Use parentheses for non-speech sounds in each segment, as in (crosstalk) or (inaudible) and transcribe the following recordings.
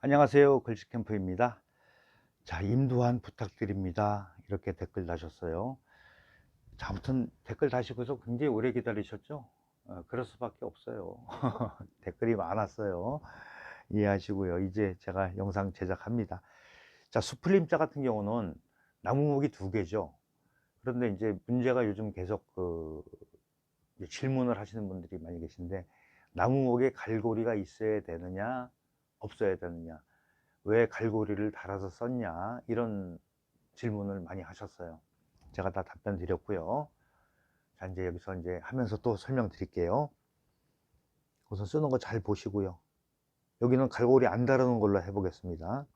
안녕하세요. 글씨캠프입니다. 자, 임두환 부탁드립니다. 이렇게 댓글 다셨어요. 자, 아무튼 댓글 다시고서 굉장히 오래 기다리셨죠? 어, 그럴 수밖에 없어요. (laughs) 댓글이 많았어요. 이해하시고요. 이제 제가 영상 제작합니다. 자, 수플림자 같은 경우는 나무목이 두 개죠. 그런데 이제 문제가 요즘 계속 그 질문을 하시는 분들이 많이 계신데 나무목에 갈고리가 있어야 되느냐 없어야 되느냐 왜 갈고리를 달아서 썼냐 이런 질문을 많이 하셨어요. 제가 다 답변 드렸고요. 자 이제 여기서 이제 하면서 또 설명 드릴게요. 우선 쓰는 거 잘 보시고요. 여기는 갈고리 안 다루는 걸로 해 보겠습니다.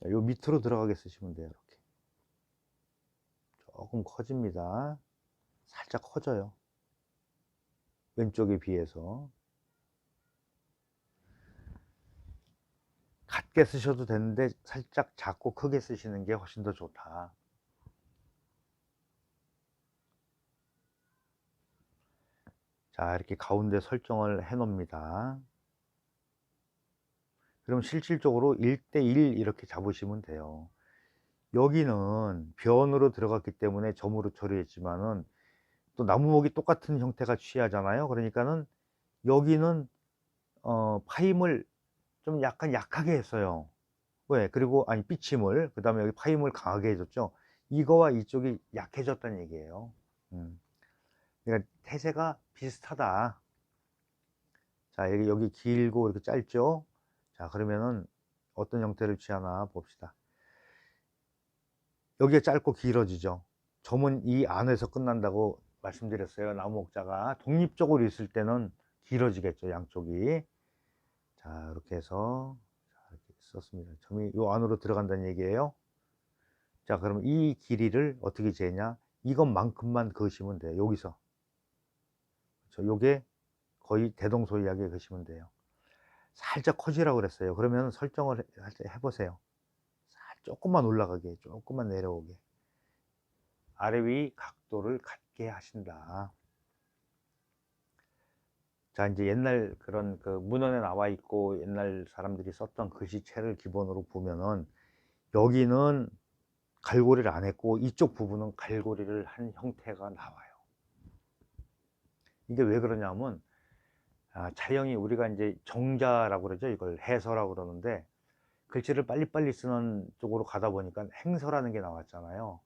자, 요 밑으로 들어가게 쓰시면 돼요 조금 커집니다. 살짝 커져요. 왼쪽에 비해서. 같게 쓰셔도 되는데 살짝 작고 크게 쓰시는 게 훨씬 더 좋다. 자 이렇게 가운데 설정을 해 놓습니다. 그럼 실질적으로 1대1 이렇게 잡으시면 돼요 여기는 변으로 들어갔기 때문에 점으로 처리했지만은 또 나무목이 똑같은 형태가 취하잖아요. 그러니까는 여기는 어, 파임을 좀 약간 약하게 했어요. 왜? 그리고 아니 삐침을 그 다음에 여기 파임을 강하게 해줬죠. 이거와 이쪽이 약해졌다는 얘기예요. 음. 그러니까 태세가 비슷하다. 자 여기, 여기 길고 이렇게 짧죠? 자 그러면은 어떤 형태를 취하나 봅시다 여기가 짧고 길어지죠. 점은 이 안에서 끝난다고 말씀드렸어요. 나무 목자가. 독립적으로 있을 때는 길어지겠죠 양쪽이. 자 이렇게 해서 자, 이렇게 썼습니다. 점이 이 안으로 들어간다는 얘기예요. 자 그러면 이 길이를 어떻게 재냐? 이것만큼만 그으시면 돼요. 여기서. 그렇죠? 요게 거의 대동소이하게 그으시면 돼요. 살짝 커지라고 그랬어요. 그러면 설정을 해 보세요 조금만 올라가게 조금만 내려오게. 아래 위 각도를 갖게 하신다. 자 이제 옛날 그런 그 문헌에 나와 있고 옛날 사람들이 썼던 글씨체를 기본으로 보면은 여기는 갈고리를 안 했고 이쪽 부분은 갈고리를 한 형태가 나와요. 이게 왜 그러냐면 아, 자연이 우리가 이제 정자라고 그러죠? 이걸 해서라고 그러는데 글씨를 빨리빨리 쓰는 쪽으로 가다 보니까 행서라는 게 나왔잖아요.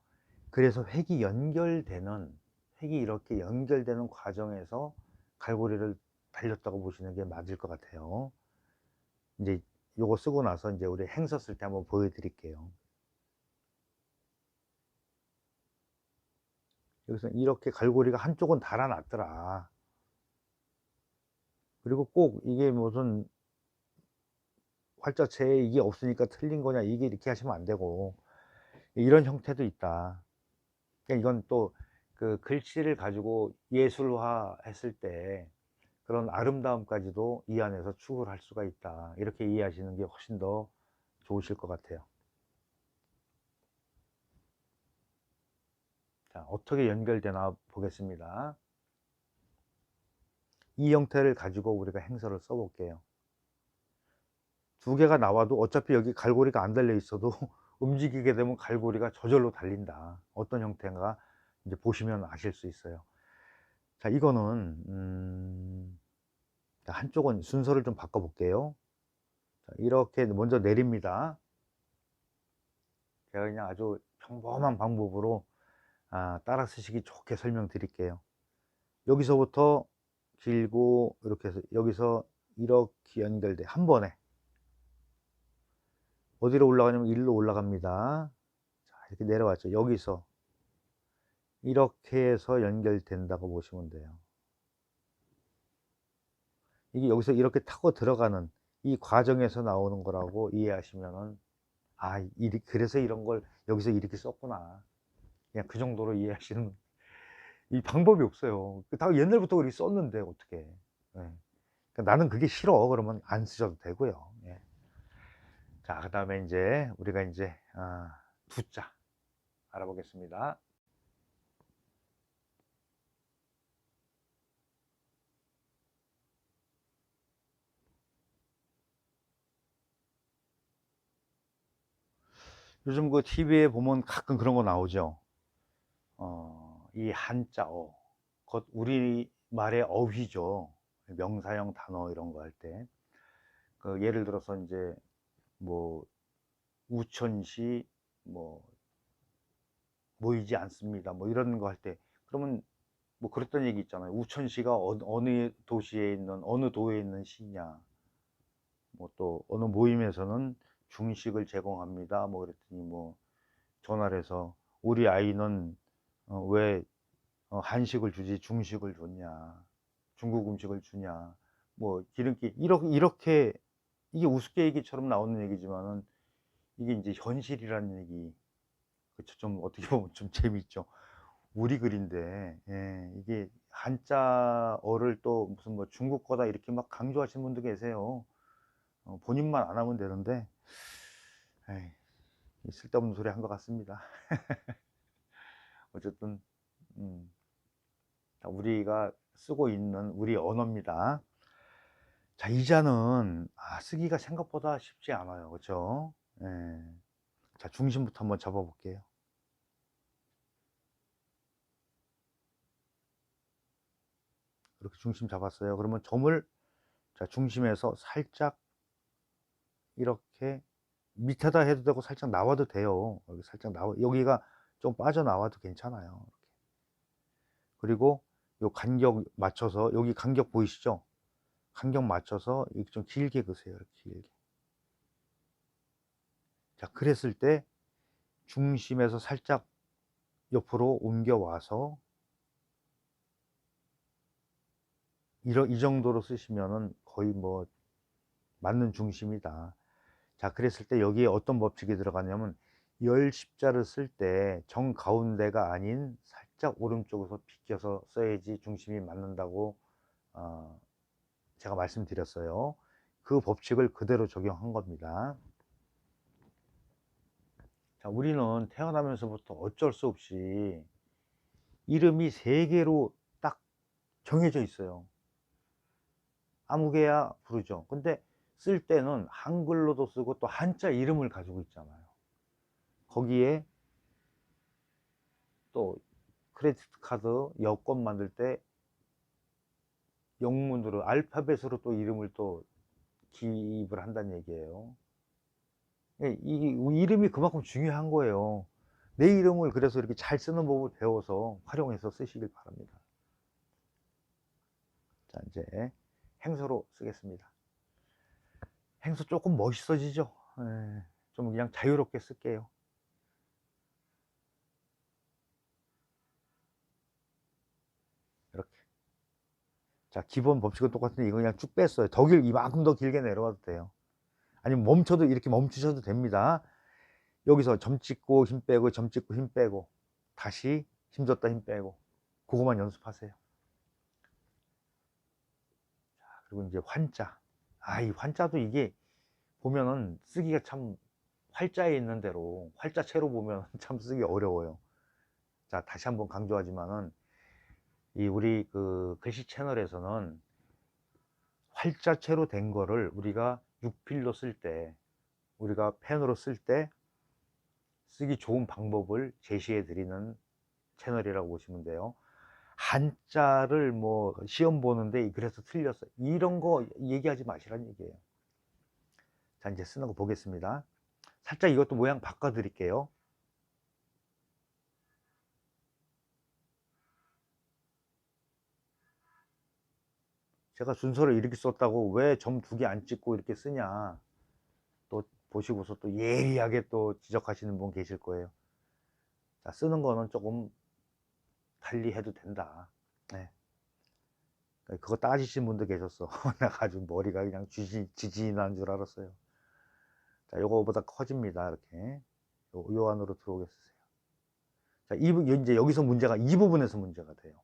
그래서 획이 연결되는 획이 이렇게 연결되는 과정에서 갈고리를 달렸다고 보시는 게 맞을 것 같아요. 이제 요거 쓰고 나서 이제 우리 행서 쓸 때 한번 보여드릴게요. 여기서 이렇게 갈고리가 한쪽은 달아놨더라. 그리고 꼭 이게 무슨 활자체에 이게 없으니까 틀린 거냐 이게 이렇게 하시면 안 되고. 이런 형태도 있다. 그러니까 이건 또 그 글씨를 가지고 예술화 했을 때 그런 아름다움까지도 이 안에서 추구를 할 수가 있다. 이렇게 이해하시는 게 훨씬 더 좋으실 것 같아요. 자 어떻게 연결되나 보겠습니다. 이 형태를 가지고 우리가 행서를 써 볼게요 두 개가 나와도 어차피 여기 갈고리가 안 달려 있어도 (laughs) 움직이게 되면 갈고리가 저절로 달린다. 어떤 형태인가 이제 보시면 아실 수 있어요. 자 이거는 음, 한쪽은 순서를 좀 바꿔 볼게요. 자, 이렇게 먼저 내립니다. 제가 그냥 아주 평범한 방법으로 아, 따라 쓰시기 좋게 설명드릴게요. 여기서부터 길고 이렇게 해서 여기서 이렇게 연결돼. 한 번에 어디로 올라가냐면 일로 올라갑니다. 자, 이렇게 내려왔죠. 여기서. 이렇게 해서 연결된다고 보시면 돼요. 이게 여기서 이렇게 타고 들어가는 이 과정에서 나오는 거라고 이해하시면은 아 이, 그래서 이런 걸 여기서 이렇게 썼구나. 그냥 그 정도로 이해하시는 이 방법이 없어요. 다 옛날부터 그렇게 썼는데 어떻게. 네. 그러니까 나는 그게 싫어. 그러면 안 쓰셔도 되고요. 예. 자, 그 다음에 이제 우리가 이제 아, 어, 두자 알아보겠습니다. 요즘 그 TV에 보면 가끔 그런 거 나오죠. 어, 이 한자어. 곧 우리말의 어휘죠. 명사형 단어 이런 거 할 때. 그 예를 들어서 이제 뭐 우천시 뭐 모이지 않습니다. 뭐 이런 거 할 때 그러면 뭐 그랬던 얘기 있잖아요. 우천시가 어, 어느 도시에 있는 어느 도에 있는 시냐. 뭐 또 어느 모임에서는 중식을 제공합니다. 뭐 그랬더니 뭐 전화를 해서 우리 아이는 어, 왜 어, 한식을 주지 중식을 줬냐. 중국 음식을 주냐. 뭐 기름기 이렇게 이렇게 이게 우스개 얘기처럼 나오는 얘기지만은 이게 이제 현실이라는 얘기. 그쵸 좀 어떻게 (laughs) 보면 좀 재밌죠. 우리 글인데 예, 이게 한자어를 또 무슨 뭐 중국 거다 이렇게 막 강조하시는 분도 계세요. 어, 본인만 안 하면 되는데 에이, 이 쓸데없는 소리 한 것 같습니다. (laughs) 어쨌든 음, 자, 우리가 쓰고 있는 우리 언어입니다. 자, 이자는 아, 쓰기가 생각보다 쉽지 않아요. 그렇죠? 예. 자, 중심부터 한번 잡아 볼게요. 이렇게 중심 잡았어요. 그러면 점을 자, 중심에서 살짝 이렇게 밑에다 해도 되고 살짝 나와도 돼요. 여기 살짝 나와 여기가 좀 빠져나와도 괜찮아요. 이렇게. 그리고 요 간격 맞춰서 여기 간격 보이시죠? 간격 맞춰서 이렇게 좀 길게 그세요. 이렇게 길게. 자, 그랬을 때 중심에서 살짝 옆으로 옮겨 와서 이러, 이 정도로 쓰시면은 거의 뭐 맞는 중심이다. 자, 그랬을 때 여기에 어떤 법칙이 들어가냐면 열 십자를 쓸 때 정 가운데가 아닌 살짝 오른쪽에서 비껴서 써야지 중심이 맞는다고 어, 제가 말씀드렸어요. 그 법칙을 그대로 적용한 겁니다. 자, 우리는 태어나면서부터 어쩔 수 없이 이름이 세 개로 딱 정해져 있어요. 아무개야 부르죠. 근데 쓸 때는 한글로도 쓰고 또 한자 이름을 가지고 있잖아요. 거기에 또 크레디트 카드 여권 만들 때 영문으로 알파벳으로 또 이름을 또 기입을 한다는 얘기예요. 예, 이 이름이 그만큼 중요한 거예요. 내 이름을 그래서 이렇게 잘 쓰는 법을 배워서 활용해서 쓰시길 바랍니다. 자, 이제 행소로 쓰겠습니다. 행소 조금 멋있어지죠? 예, 좀 그냥 자유롭게 쓸게요. 이렇게. 자, 기본 법칙은 똑같은데 이거 그냥 쭉 뺐어요. 더 길, 이만큼 더 길게 내려가도 돼요. 아니면 멈춰도 이렇게 멈추셔도 됩니다. 여기서 점 찍고 힘 빼고 점 찍고 힘 빼고 다시 힘 줬다 힘 빼고 그거만 연습하세요. 자, 그리고 이제 환자. 아, 이 환자도 이게 보면은 쓰기가 참 활자에 있는 대로 활자체로 보면 (laughs) 참 쓰기 어려워요. 자, 다시 한번 강조하지만은 이 우리 그 글씨 채널에서는 활자체로 된 거를 우리가 6필로 쓸 때, 우리가 펜으로 쓸 때 쓰기 좋은 방법을 제시해 드리는 채널이라고 보시면 돼요. 한자를 뭐 시험 보는데 그래서 틀렸어. 이런 거 얘기하지 마시란 얘기예요. 자, 이제 쓰는 거 보겠습니다. 살짝 이것도 모양 바꿔 드릴게요. 제가 순서를 이렇게 썼다고 왜 점 두 개 안 찍고 이렇게 쓰냐? 또 보시고서 또 예리하게 또 지적하시는 분 계실 거예요. 자 쓰는 거는 조금 달리 해도 된다. 네. 그거 따지신 분도 계셨어. (laughs) 내가 아주 머리가 그냥 지지, 지진한 줄 알았어요. 자 요거보다 커집니다 이렇게. 요, 요 안으로 들어오게 쓰세요. 자 이, 이제 여기서 문제가 이 부분에서 문제가 돼요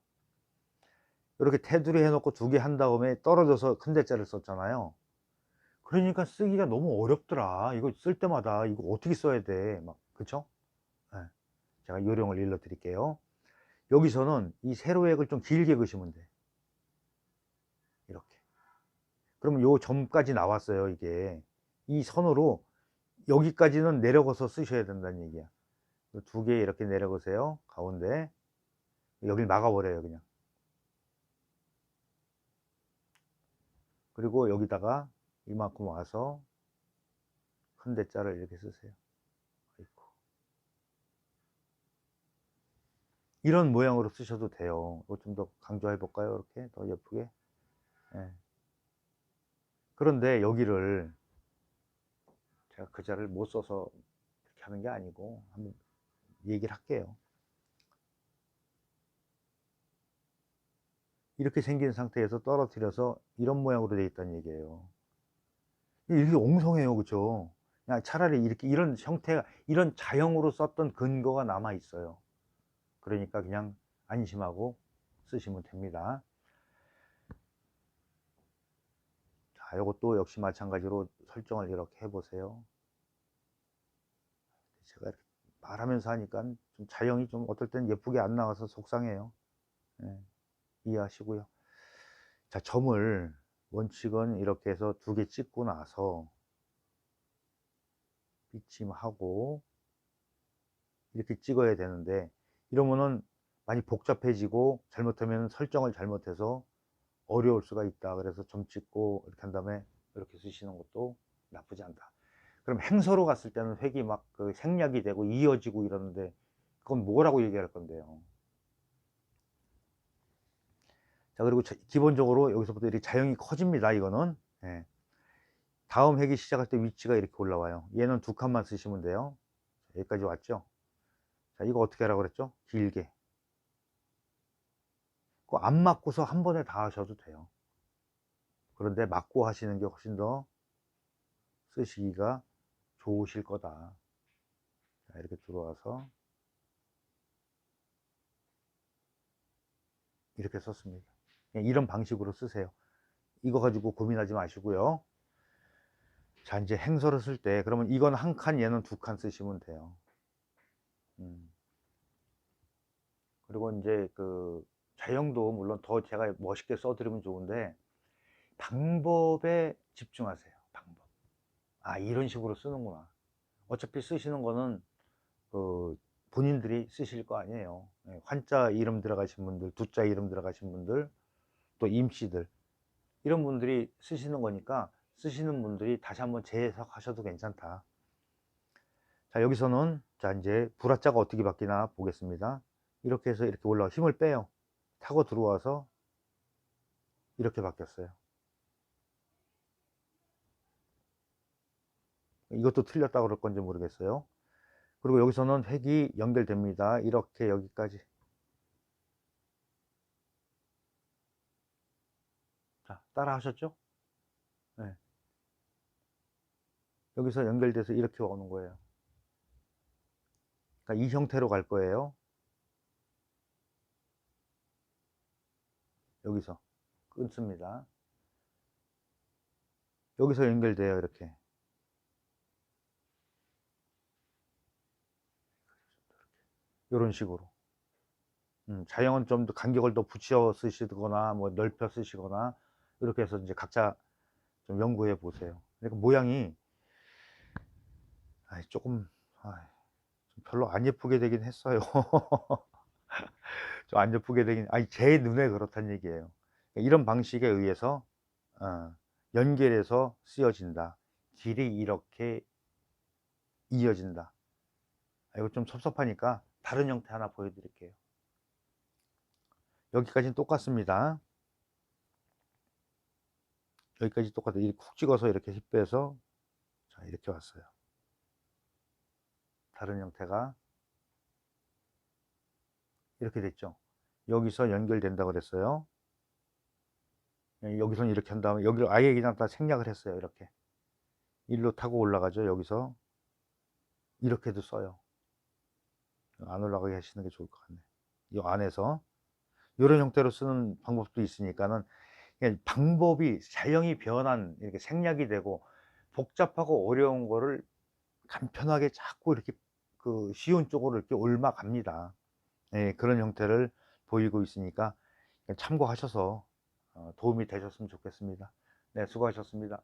이렇게 테두리 해놓고 두 개 한 다음에 떨어져서 큰 대자를 썼잖아요. 그러니까 쓰기가 너무 어렵더라. 이거 쓸 때마다 이거 어떻게 써야 돼. 막, 그쵸? 네. 제가 요령을 일러 드릴게요. 여기서는 이 세로액을 좀 길게 그시면 돼. 이렇게. 그러면 요 점까지 나왔어요, 이게. 이 선으로 여기까지는 내려가서 쓰셔야 된다는 얘기야. 두 개 이렇게 내려보세요. 가운데. 여길 막아버려요, 그냥. 그리고 여기다가 이만큼 와서 큰 대자를 이렇게 쓰세요. 아이고. 이런 모양으로 쓰셔도 돼요. 이거 좀더 강조해 볼까요? 이렇게 더 예쁘게. 예. 그런데 여기를 제가 그 자를 못 써서 이렇게 하는 게 아니고 한번 얘기를 할게요. 이렇게 생긴 상태에서 떨어뜨려서 이런 모양으로 되어 있다는 얘기예요. 이렇게 옹성해요, 그죠? 그냥 차라리 이렇게 이런 형태가 이런 자형으로 썼던 근거가 남아 있어요. 그러니까 그냥 안심하고 쓰시면 됩니다. 자, 이것도 역시 마찬가지로 설정을 이렇게 해보세요. 제가 이렇게 말하면서 하니까 좀 자형이 좀 어떨 땐 예쁘게 안 나와서 속상해요. 예, 이해하시고요. 자, 점을 원칙은 이렇게 해서 두 개 찍고 나서 비침하고 이렇게 찍어야 되는데 이러면은 많이 복잡해지고 잘못하면 설정을 잘못해서 어려울 수가 있다. 그래서 점 찍고 이렇게 한 다음에 이렇게 쓰시는 것도 나쁘지 않다. 그럼 행서로 갔을 때는 획이 막 그 생략이 되고 이어지고 이러는데 그건 뭐라고 얘기할 건데요. 자 그리고 자- 기본적으로 여기서부터 이렇게 자형이 커집니다. 이거는 예. 다음 획이 시작할 때 위치가 이렇게 올라와요. 얘는 두 칸만 쓰시면 돼요. 자, 여기까지 왔죠. 자 이거 어떻게 하라고 그랬죠? 길게. 그안 맞고서 한 번에 다 하셔도 돼요. 그런데 맞고 하시는 게 훨씬 더 쓰시기가 좋으실 거다. 자, 이렇게 들어와서 이렇게 썼습니다. 그냥 이런 방식으로 쓰세요. 이거 가지고 고민하지 마시고요. 자, 이제 행서를 쓸 때, 그러면 이건 한 칸, 얘는 두 칸 쓰시면 돼요. 음. 그리고 이제 그 자형도 물론 더 제가 멋있게 써드리면 좋은데, 방법에 집중하세요. 방법. 아, 이런 식으로 쓰는구나. 어차피 쓰시는 거는 그 본인들이 쓰실 거 아니에요. 예, 환자 이름 들어가신 분들, 두자 이름 들어가신 분들, 또 임씨들 이런 분들이 쓰시는 거니까 쓰시는 분들이 다시 한번 재해석하셔도 괜찮다. 자 여기서는 자 이제 불화자가 어떻게 바뀌나 보겠습니다. 이렇게 해서 이렇게 올라와 힘을 빼요. 타고 들어와서 이렇게 바뀌었어요. 이것도 틀렸다 그럴 건지 모르겠어요. 그리고 여기서는 획이 연결됩니다. 이렇게 여기까지. 자, 따라 하셨죠? 네. 여기서 연결돼서 이렇게 오는 거예요. 그러니까 이 형태로 갈 거예요. 여기서 끊습니다. 여기서 연결돼요, 이렇게. 이런 식으로. 음, 자형은 좀 더 간격을 더 붙여 쓰시거나 뭐 넓혀 쓰시거나 이렇게 해서 이제 각자 좀 연구해 보세요. 그러니까 모양이 조금 별로 안 예쁘게 되긴 했어요. (laughs) 좀 안 예쁘게 되긴 아니 제 눈에 그렇다는 얘기예요. 이런 방식에 의해서 어, 연결해서 쓰여진다. 길이 이렇게 이어진다. 아, 이거 좀 섭섭하니까 다른 형태 하나 보여드릴게요. 여기까지는 똑같습니다. 여기까지 똑같아요. 이렇게 쿡 찍어서 이렇게 힙 빼서 자 이렇게 왔어요. 다른 형태가 이렇게 됐죠. 여기서 연결된다고 그랬어요. 여기서는 이렇게 한 다음에 여기를 아예 그냥 다 생략을 했어요. 이렇게 일로 타고 올라가죠. 여기서 이렇게도 써요. 안 올라가게 하시는 게 좋을 것 같네. 이 안에서 이런 형태로 쓰는 방법도 있으니까는 그냥 방법이 자형이 변한 이렇게 생략이 되고 복잡하고 어려운 거를 간편하게 자꾸 이렇게 그 쉬운 쪽으로 이렇게 올라갑니다. 예, 그런 형태를 보이고 있으니까 참고하셔서 어, 도움이 되셨으면 좋겠습니다. 네, 수고하셨습니다.